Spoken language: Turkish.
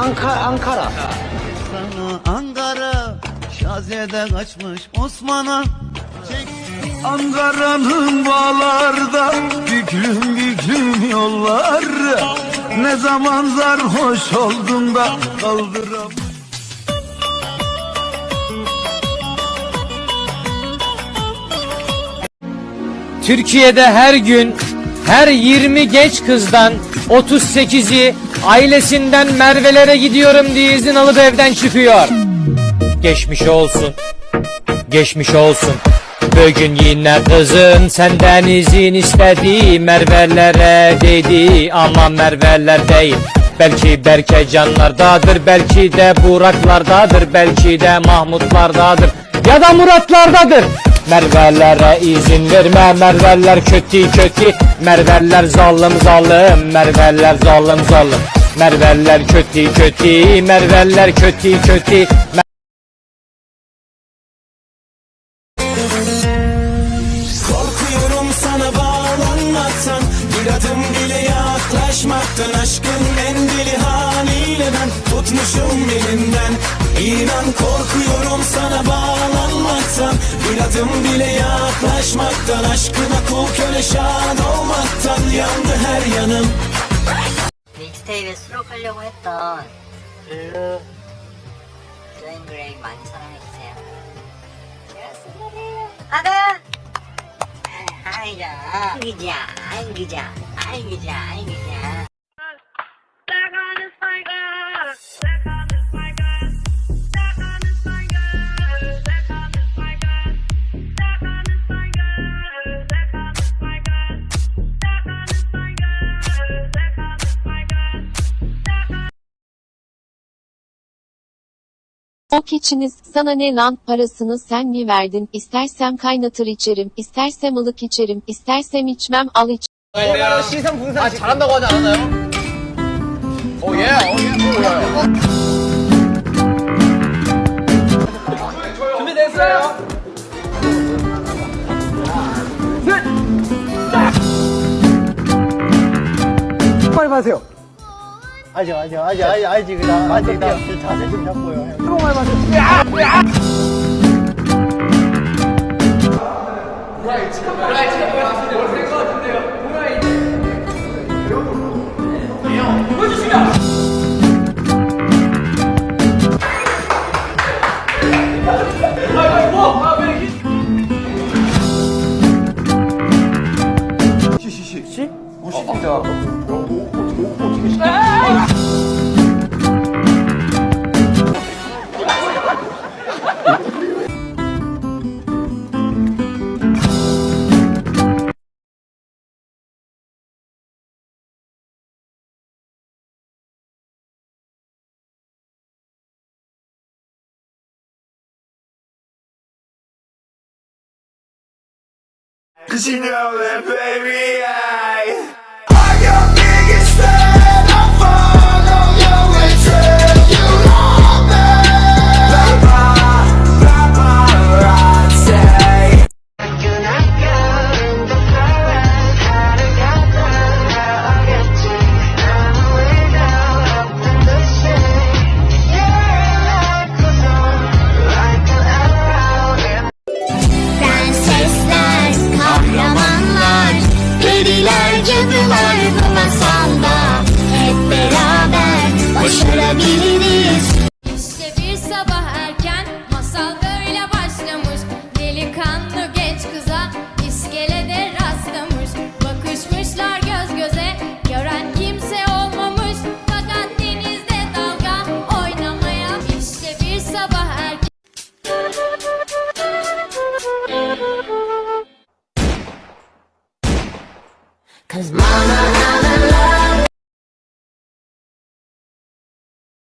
Ankara, Ankara. Sana Ankara Şaziye'de kaçmış Osman'a. Ankara'nın bağlarda büklüm büklüm yollar. Ne zaman sarhoş oldum da kaldıram. Türkiye'de her gün her 20 genç kızdan 38'i ailesinden Merve'lere gidiyorum diye izin alıp evden çıkıyor. Geçmiş olsun. Geçmiş olsun. Bugün yine kızın senden izin istedi Merve'lere dedi ama Merve'ler değil Belki Berke canlardadır belki de Buraklardadır belki de Mahmutlardadır ya da Muratlardadır Merve'lere izin verme Merve'ler kötü kötü Merve'ler zalim zalim Merve'ler zalim zalim Merve'ler kötü kötü. Merve'ler kötü kötü. Korkuyorum sana bağlanmaktan. Bir adım bile yaklaşmaktan Aşkın en deli haliyle ben Tutmuşum elimden İnan korkuyorum sana bağlanmaktan. Bir adım bile yaklaşmaktan Aşkına kul köle şad olmaktan. Yandı her yanım 믹스테이프에 수록하려고 했던 블루 블랙그레이 많이 사랑해주세요. 하나! 아이자, 아이기자, 아이기자, 아이기자, 아이기자. O keçiniz sana ne lan parasını sen mi verdin istersem kaynatır içerim istersem ılık içerim istersem içmem al iç. 시선 분산. 아 잘한다고 하지 않았나요? 오예 준비됐어요? 빨리 마세요. 아직 아직 아직 아직 아직 나 아직 나 자세 좀 잡고요. 트로말 맞아. 야! 야! 브라이 지금 브라이 지금 벌써 될것 같은데요. Cause you know that baby I Cause mama, I